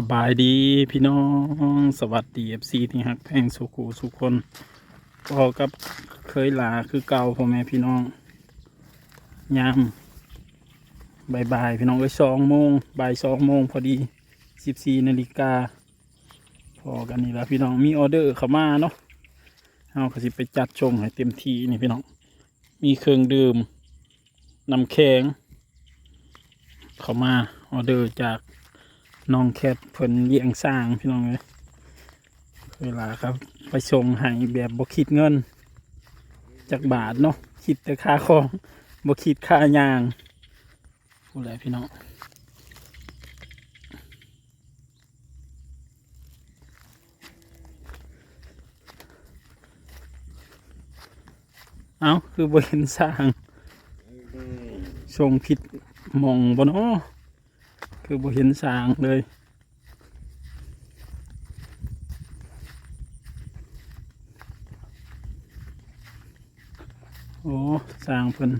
สบายดีพี่น้องสวัสดีเอฟซีที่ฮักแพงสุขูสุขคนพอกับเคยลาคือเก่าพ่อแม่พี่น้องยามบายบายพี่น้องเอ้ยสองโมงบ่ายสองโมงพอดีสิบสี่นาฬิกาพอกันนี่ละพี่น้องมีออเดอร์เข้ามาเนาะเอาก็สิไปจัดชงให้เต็มที่นี่พี่น้อง มีเครื่องดื่มน้ำแข็งเข้ามาออเดอร์จาก น้องแคทเพิ่นเลี้ยงสร้างพี่น้องเลยเวลาครับ ไปส่งให้แบบบ่คิดเงิน จากบาทเนาะคิดแต่ค่าของบ่คิดค่ายางพูดอะไรพี่น้องเอาคือบ่เห็นสร้างส่งผิดมองบ่เนาะ คือบ่เห็นสางเลยโอ้สางเพิ่น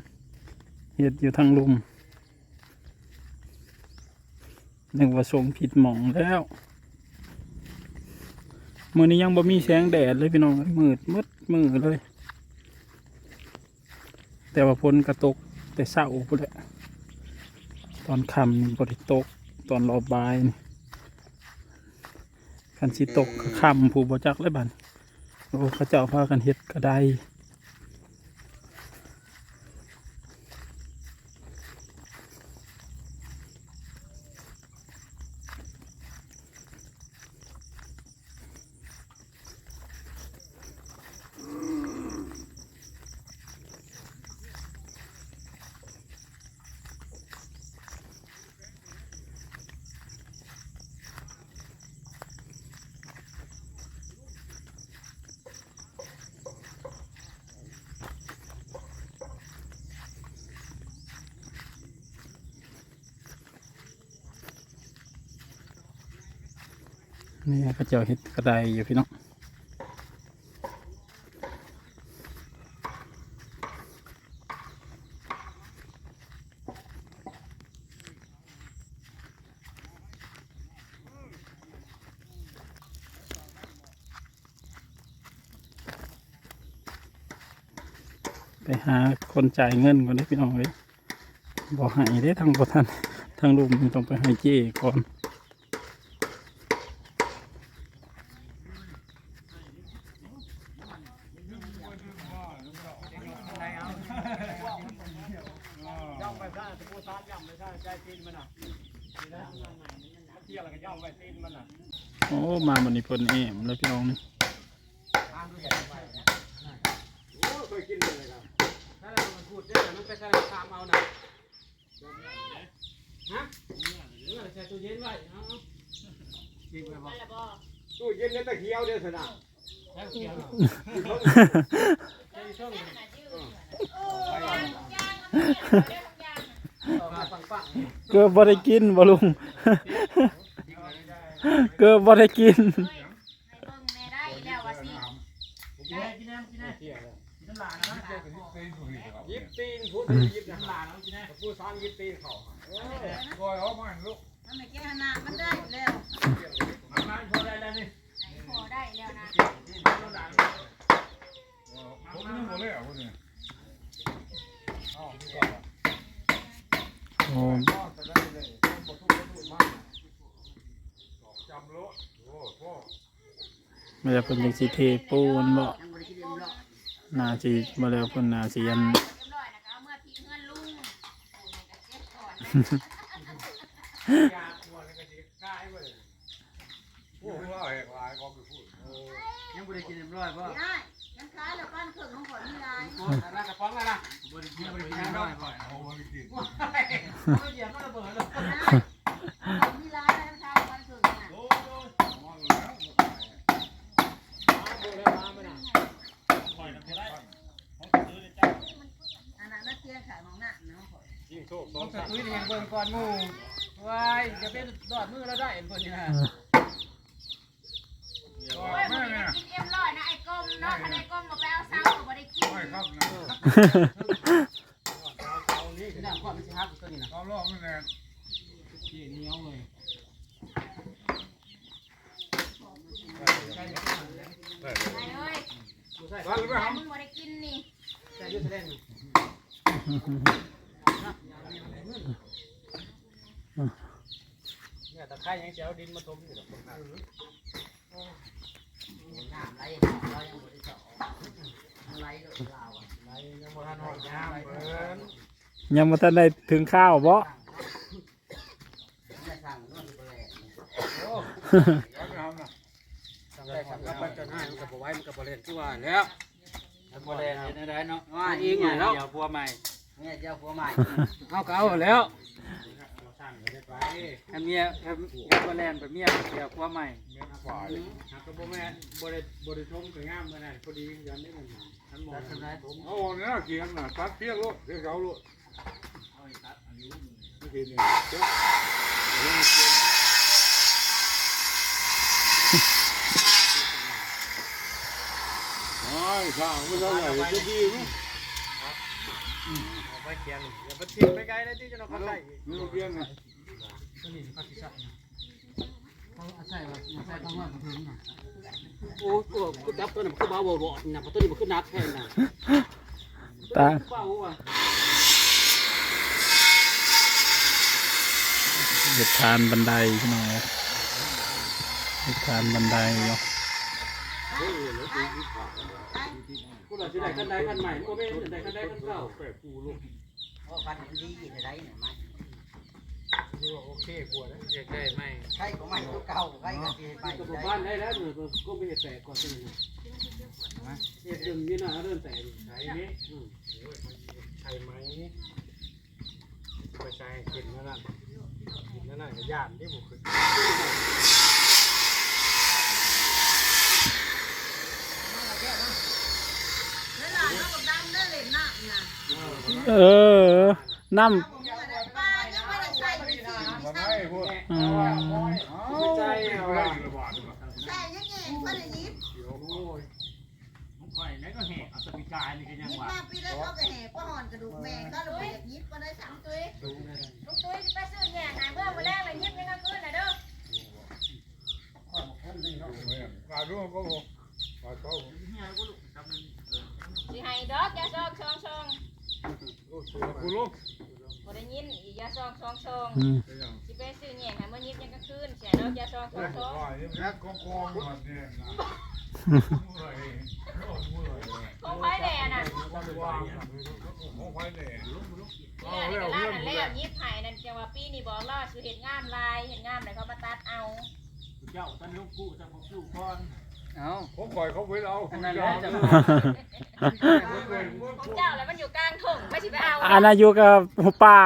เฮ็ดอยู่ทางลุมนึกว่าส่งผิดหมองแล้วมื้อนี้ยังบ่มีแสงแดดเลยพี่น้องมืดมืดมือเลย แต่ว่าฝนกระตกแต่เช้าพุ่นแหละตอนค่ำบริตก ตอนรอบ่ายนี่คันสิตกข้ามผู้บจักเลยบันโอ้เขาเจ้าพากันเฮ็ดกระได นี่เขาเจ้าเฮ็ดกระไดอยู่พี่น้องไปหาคนจ่ายเงินก่อนได้พี่น้องเลยบอกให้ได้ทางประธานทางลุมต้องไปให้เจ้ก่อน ย่อมไปซะตะปูซาย่อมไปซะใจตีนมันอะเที่ยวแล้วก็ย่อมไปตีนมันอะโอ้มาบันนี้เพิ่นเอมแล้วพี่น้องนี่โอ้เคยกินเลยครับถ้าเรามันพูดได้มันไปใส่คามเอานะฮะเมื่อใส่ตู้เย็นไว้เอาจริงไหมบ่ตู้เย็นนี่ตะเคียวเดียวสินะใช่เคียวใช่ช่องมาฟังฟัง เกือบบ่ได้กินบ่ลุง เกือบบ่ได้กินให้เบิ่งแม่ได้เที่ยวกินหลานนะยิบตีนพูดยิบนะหลานเอากินแน่พูดซ้อนยิบตีนเขาคอยเอามาลูกมันไม่แก้หน้ามันได้แล้วมามาพอได้แล้วนี่ไหนพอได้แล้เลยอะคนนี้ โอ้จำรถโอ้พ่อไม่ได้เพิ่นจังสิเทปูนบ่น่าสิบ่แล้วเพิ่นน่าสิยันเรียบร้อยนะคะเอาเมื่อทิ้งเงินลุงโอ้ยก็เก็บก่อนยาควรก็จะกล้าให้เลยพวกเราแหกลายก็ไปพูดยังไม่ได้กินเรียบร้อยป่ะได้ยังขายแล้วบ้านเครื่องของข่อยมีหลายน่าจะฟ้องแล้วนะบริกินบริกินเรียบร้อยป่ะเอามากินไม่เดี๋ยวก็ระเบิดเลยมีหลายแล้วขายบ้านเครื่องน่ะมาแล้วอันนั้นน่ะเตียงขายของน่ะเนาะข่อยยิงโชคสองสามตุ้ยเห็นเบิ่งก่อนงูวายจะเป็นดอดมือแล้วได้เห็นคนนี้นะโอ้ยบ่ได้กินเอ็มร้อยนะไอ้ก้มเนาะถ้าไอ้ก้มบ่ไปเอาเสาก็บ่ได้กินไม่ครับ ก้อมันจะหักตัดีนะรอบๆมัแหละขี้ยวเลยไเลยใช่ร้อนหรือเปล่าครัมึงบ่ได้กินนี่เนี่ยตะไคร้ยังเสียดินมาทมอยู่หรอกคนข้างน้ำไหลเรายังบ่ได้เจาะไหลเราอะไหลยังบ่ทันหอดน้ำเบิ่น ยังมาทันได้ถึงข้าวบ่ไม่สั่งนู่นไปเลยโอ้บ้านไม่ทำนะสั่งได้สั่งก็ไปจนให้มันก็บ่ไหวมันก็บ่เล่นคือว่าแล้วมันบ่เล่นเห็นได้เนาะว่าอีกไงแล้วเดี๋ยวพัวใหม่แม่เจ้าผัวใหม่เอาก็เอาแล้วอันเมียอันบ่แลนไปเมียเดี๋ยวพัวใหม่เมียฝ่ายหากก็บ่แม่บ่ได้บ่ได้ชมก็งามนั่นพอดียันได้มันทันบ่ ตัดทำไรเอาเนี่ยเกียงน่ะตัดเพี้ยนลูกเรียกเขาลูกไม่เกินเนี่ยเจ้าโอ้ยข้าวไม่เท่าไหร่จะดีมั้ยไปเขียนอย่าไปทิ้งไปไกลเลยที่จะนอนใส่นี่เพี้ยนน่ะตัวนี้เขาสิใส่เขาใส่ว่าใส่ต้องว่าถึงน่ะ โอ้โหกูจับตัวนี้มันคือเบาบ่บ่นะเพราะตัวนี้มันคือนักแท้น่ะตาเบาอะเหตุการณ์บันไดพี่น้องครับเหตุการณ์บันไดเนาะกูหล่ะสิได้คันใดคันใหม่บ่แม่นได้คันใดคันเก่าแปะกูลูกเพราะฟันมันดีแต่ไรเนี่ยมันดูว่า โอเคกว่านะอยากได้ไหมใครก็ไม่ตัวเก่าใครก็สิไปก็บ่ได้บ้านได้แล้วเนี่ยก็ไปเฮ็ดแตกก่อนตัวนี้เฮ็ดดึงนี่นะเริ่มแตกใส่นี้อืมใช่ไหมไปใส่กินนั่นน่ะกินนั่นน่ะย่านที่บ่คือเวลาเราก็ดำได้เล่นเออน้ผ ใจอาได้ล่ะรใช่ยังไงบ่ได้ยิบโอ้ยมันข่อยไหนก็แหกเอาสปิกายนี่ก็ยังยิบว่ามาปีแล้วเขาก็แห่ป้าหอนกระดูกแมงก็ลยอยากยิบก็ได้สามตัวดูนั่ลุงตุ้ยไปซื้อแง่หายเมื่อวันแรกเลยยิบยังก็คืนน่ะเด้อปลาด้วยก็ปลาเขาสิให้ดอกยาซองซองซองกูลูก ได้ยินอียาซองซองซองอืมสิไปซื้อแง่หายเมื่อยิบยังก็คืนเสียดอกยาซองซองซองว่าอย่างนี้กองกองมันเนี่ยนะเมื่อยเมื่อยของไผ่แดงน่ะว่างของไฟเนี่ยนี่อันนี้ก็ร้านนั่นแล้วยิบไห้นั่นจังว่าปีนี้บอกล่าสุดเห็นงามลายเห็นงามเลยเขามาตัดเอา เจ้าตอนลูกกู้จะพกลูกก่อน เอาผมปล่อยเขาไว้เอาอันนั้นแหละจะของเจ้าแล้วมันอยู่กลางทุ่งไม่สิไปเอาอันอายุกับหัวป่า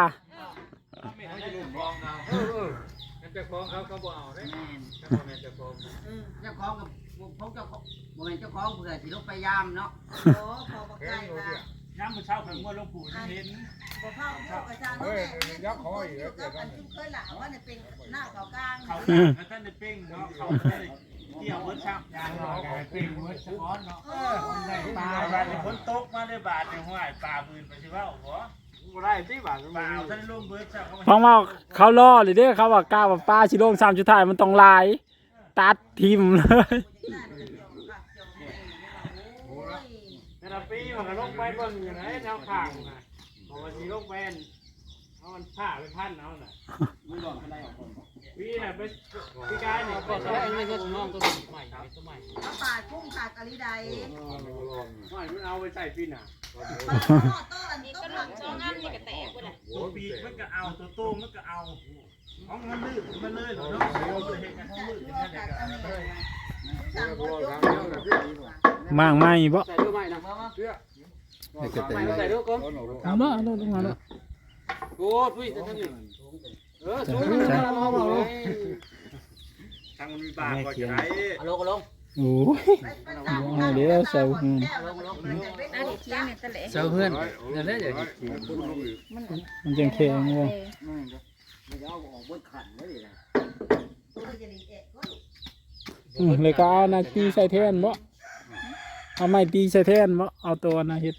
ไม่ให้ลูกฟองเอาเออนั่นจะฟ้องเขาเขาบอกเอาได้แม่นถ้าพ่อแม่จะฟ้องเจ้าของกับพวกเจ้าของบ่เป็นเจ้าของเผื่อสิลงไปยามเนาะโอ้ขอบอกแค่ไก่นี้มาเนี่ยย้ำมือเช้าถึงว่าลูกปู่จะเห็นบ่เข้าเข้ากระจางนั่นแหละเนี่ยทุกคนอยู่กับกันทุกเคยหล่าว่าเนี่ยเป็นหน้าเขากลางเขาแล้วท่านได้เป้งเนาะเขาได้ เกี่ยวเวิร์ดชับยางรอกันเป้งเวิร์ดช้อนเนาะเออได้ปลาบาดฝนตกมาได้บาดในห้วยปลาบืนไปสิว่าโอ้โหได้ที่บาดเปล่าท่านได้ลงเบิร์ดชับฟังว่าเขาล่อเลยเด้เขาว่ากล้าว่าป้าชิโร่งสามจุดไทยมันต้องลาย ตัดทิมเลยแต่ละปีมันก็ลงไปเบิ่งอยู่ไหนแนวข้างนะพอวันนี้ลงไปเอามันผ้าไปพันเอาหน่ะมึงหลอนอะไรของคน พี่น่ะไปพี่กายนี่ก็ใช้อันนี้ก็น้องตัวใหม่ตัวใหม่เอาปาดพุ่งขาดกะลิไดใหม่มันเอาไปใส่พี่น่ะปาดข้อโต้อันนี้ก็หลังช่องงามนี่ก็แตกไปเลยตัวปีกมันก็เอาตัวโต้มันก็เอาของมันลื่นมันเลยเหรอเนาะเราเลยเห็นกันของลื่นอย่างนั้นเลยก็สั่งบ่ยกมากไหมบ่ใส่ด้วยไหมนะมามาใส่ด้วยก้มเอาละเอาละลงมาละโอ้พี่จะทำยัง เออสูงมันจะมาบอกเลยทางมันมีปากก่อนจะไหนเอาลงเอาลงโอ้ยเดี๋ยวเซลล์อืมเอาลงลงอันนี้เที่ยงเนี่ยตะเละเจ้าเพื่อนนั่นแหละอย่างมันจังแข็งเลยอืมเลยก็เอานาตีใส่แทนบ่เอาไม้ตีใส่แทนบ่เอาตัวนาเฮ็ด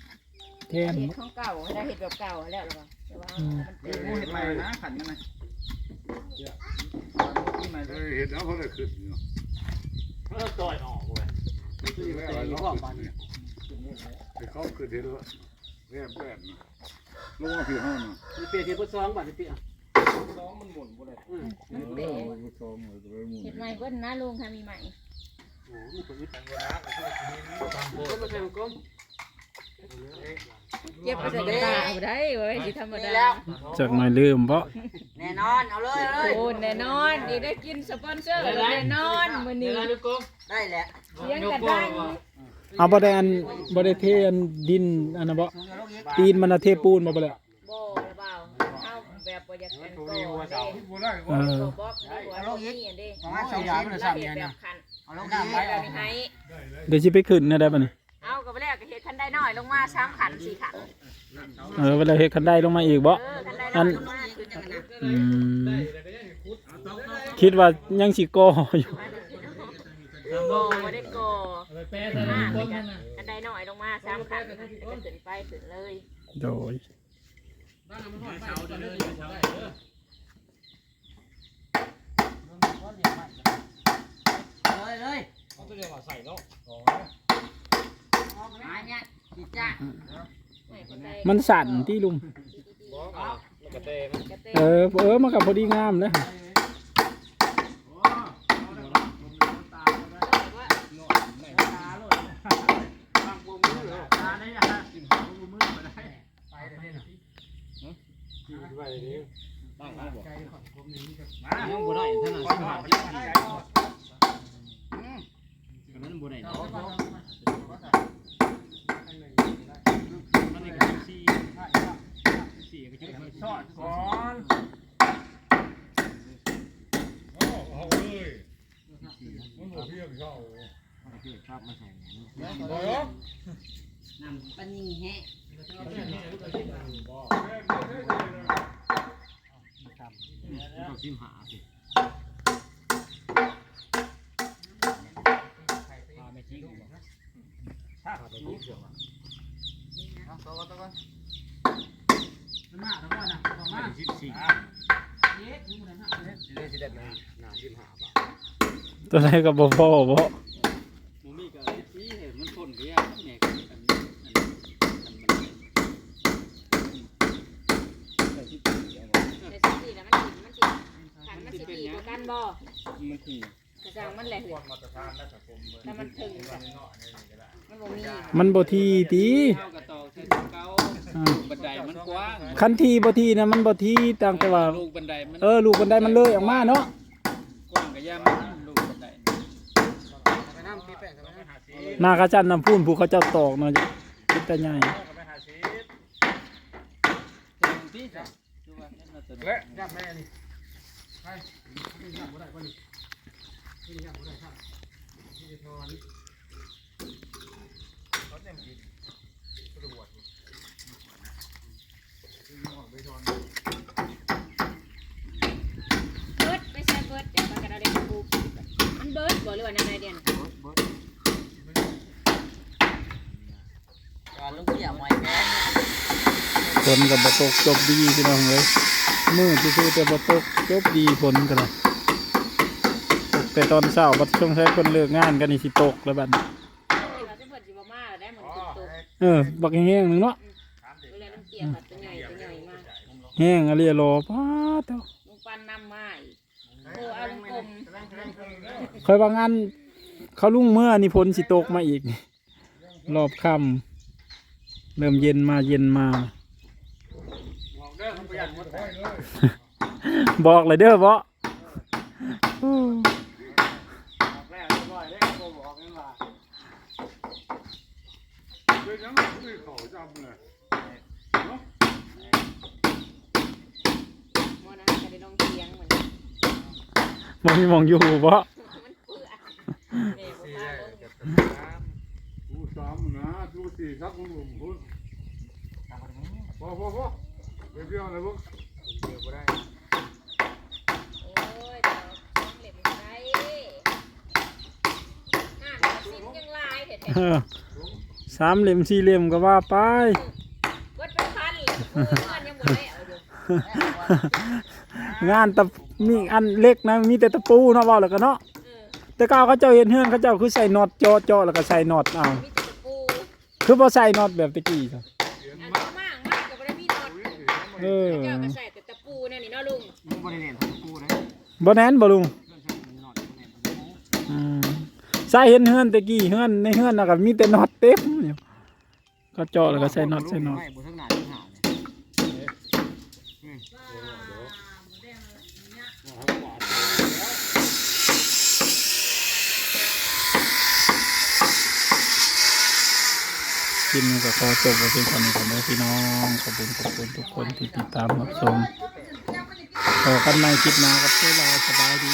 แทนของเก่าได้เห็ดแบบเก่าแล้วหรือเปล่าแต่ว่าอืมเห็นเห็นใหม่นะขันกันนะ ที่ใหม่เห็นแล้วเขาได้ขึ้นเออต่อยออกเว้ยคือแต่อยู่ห้องบ้านนี่เขาคือเดี๋ยวเรียบแปดนะลงมาผิวห้องนะมีเปียที่พุทธซองบ้านนี่เปียน้องมันหมุนบ่ได้อืมมันเป๋ผู้ชมเลยจะไปหมุนเห็ดใหม่เบิ้ลนะลุงค่ะมีใหม่โอ้มีคนยึดแทงกันนะก็มาแทงก้ม เก็บไปใส่กระตาเอาได้เว้ยสิธรรมนี่ดาแล้วจากหน่อยลืมเพราะแน่นอนเอาเลยเอาเลยโอ้แน่นอนดีได้กินสปอนเซอร์แน่นอนมื้อนี้ได้แหละเสียงกระดังเอาบ่ได้อันบ่ได้เทอันดินอันนั้นบ่ตีนมันน่ะเทปูนมาบ่เลยบ่ระเบาเฮาแบบบ่อยากกันตัวก่นี้หัวอเสาเด้บ่ได้เออตัวบอกนี่หัวนี่อันเด้ประมาณสองยาชิ้นมันเราสั่งเห็เนี่ยดแบเนี่ยบคันเอาลงน้ำดีไว้แบบนี้ให้เดี๋ยวสิไปขึ้นนะได้บ่นี่ นได้น้อยลงมา3ขัน4ขันเออเวลาเฮ็ดคันได้ลงมาอีกบ่ เออคันได้น้อยลงมาคือจังนั้นอืมคิดว่ายังสิก่ออยู่โกบ่ได้โกมาคันได้น้อยลงมา3ขันก็ขึ้นไปขึ้นเลยโดยเลยเลย ม่คันได้มันสั่นที่ลุงบอกมันกระเตงกระเตเออ เออมันก็พอดีงามเลย ตาได้ยังกินข้าวมือมาได้ไปได้เนี่ยกินไปนี่ตั้งมาบอกมายังบ่ได้ท่านน่ะสิหาที่มันบ่ได้เนาะมันนี่ก็สี่สี่ก็จะเป็นซอดก่อน โอ้เอาเลยมันบ่เพียงเข้า ครับมาใส่บ่ยกน้ำปันนี่แฮะก็ซิมหาสิตัวก่อนตัวก่อนมาทั้งวันน่ะประมาณสิบสี่นเอ๊ะสิได้สิได้นะน่าชิมหาบ่ตัวไหนก็บ่พอบ่ มูมี่กับที่เห็นมันทนเรียกเนี่ยอันอันอันมันใส่ที่ปีเอาบ่ แต่สิสี่แล้วมันสิมันสิขันมันสิตีกว่ากัน บ่มันทีกระจังมันแหละควรมาตรฐานนะสังคมแต่มันถึงจ้ะมันบ่มีมันบ่ทีติเข้ากับต่อใช้เก้าอ่าบันไดมันกว้างคันทีบ่ทีนะมันบ่ทีต่างแต่ว่าลูกบันไดมันเออลูกบันไดมันเลยออกมาเนาะกว้างกับย่ามันลูกบันไดไปน้ำปีแป้งกันไปหาซีนากระจันน้ำพูนผู้เขาเจ้าตอกเนาะคิดแต่ใหญ่ไปหาซีที่จ้ะดูว่านั่นน่ะตัวและยับแม่นี่ไป นี่ยับบ่ได้ป่ะนี่นี่ยับบ่ได้ครับนี่จะทอนเขาเนี่ยกินกระดวดเบิดไปใส่เบิดเดี๋ยวมันก็ได้เด็กปูมันเบิดบ่หรือว่าแนวใดเด่นก่อลูกเกี่ยวหมอยแม่ฝนก็บ่ตกจบดีพี่น้องเอ้ยมื้อซื่อแต่บ่ตกจบดีฝนก็ได้ตก แต่ตอนเช้าบัดช่วงใช้คนเลิกงานกันนี่สิตกแล้วบัดนี้เราจะเบิดสิบ่มาแล้วได้เหมือนตุกเออ บักแห้งๆหนึงเนาะๆเวลามันเกี่ยวกับตัวใหญ่ตัวใหญ่มากแห้งอะเรียรอป้าเต้าลุงปันนำมาอีกโอ้เอาลุงกลมคอยว่างานเขาลุ่งเมื่อนี่ฝนสิตกมาอีกนี่รอบค่ำเริ่มเย็นมาเย็นมา บอกเด้อเขาประหยัดหมดเลยบอกเลยเด้อบ่บอกแล้วเรียบ ร้อยเด้อเขาบอกกันว่าเป็นยังไม่เขาจำเลยมอนะจะได้ลองเทียงเหมือนกันบ่มีมองอยู่บ่มันเปื้อนแม่บ่มาลงดูสามนะดูสี่สักคนหนุ่มคุณพอพอพอไปเที่ยวนะพวกเดี๋ยวบ่ได้ โอ้ยเดี๋ยวต้องเหล็กมันได้ห้าสิบยังลายแท้ เออสามเหลี่ยมสี่เหลี่ยมก็ว่าไปๆวัดเป็นพันเลยเงินยังบ่ได้เอาอยู่งานตะมีอันเล็กนะมีแต่ตะปูเนาะเว้าแล้วก็เนาะเออแต่ก้าวเขาเจ้าเห็นเฮือนเขาเจ้าคือใส่น็อตเจาะเจาะแล้วก็ใส่น็อตเอามีแต่ตะปูคือบ่ใส่น็อตแบบตะกี้จ้ะอันนี้มากมากก็บ่ได้มีน็อตเออเจ้าก็ใส่แต่ตะปูนั่นนี่เนาะลุงมึงบริเวณทั้งกูเลยบ่แน่นบ่ลุงเพื่อนฉันมันนอนบริเวณทั้งกูอืม ใส่เห็นเฮือนตะกี้เฮือนในเฮือนน่ะก็มีแต่น็อตเต็มอยู่ก็เจาะแล้วก็ใส่น็อตใส่น็อตบ่ทั้งหน้าทั้งหาเนี่ยคลิปนี้ก็ขอจบไว้เพียงเท่านี้ก่อนเด้อพี่น้องขอบคุณขอบคุณทุกคนที่ติดตามรับชมพอกันใหม่คลิปหน้ากับเวลาสบายดี